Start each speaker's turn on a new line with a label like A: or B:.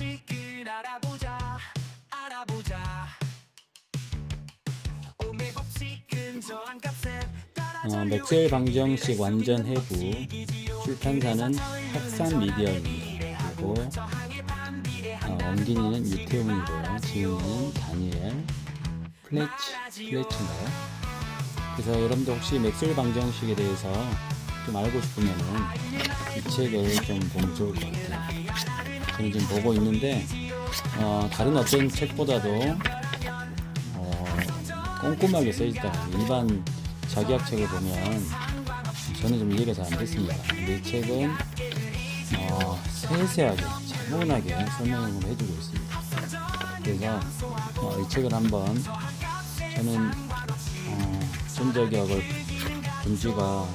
A: 알아보자 알아보자 오메곱시 근저한 값에
B: 어, 맥셀 방정식 완전 해부 출판사는 학산 미디어입니다. 그리고 어, 원gin이는 유태웅이고요. 지훈이는 다니엘 플래치 플래치인가요? 그래서 여러분들 혹시 맥셀 방정식에 대해서 좀 알고 싶으면은 이 책을 좀 보면 좋을 것 같아요. 저는 지금 보고 있는데 어, 다른 어떤 책보다도 어, 꼼꼼하게 써있다. 일반 자기학 책을 보면 저는 좀 이해가 잘 안 됐습니다. 근데 이 책은 어, 세세하게 차분하게 설명을 해주고 있습니다. 그래서 어, 이 책을 한번 저는 어, 전자기학을 본 지가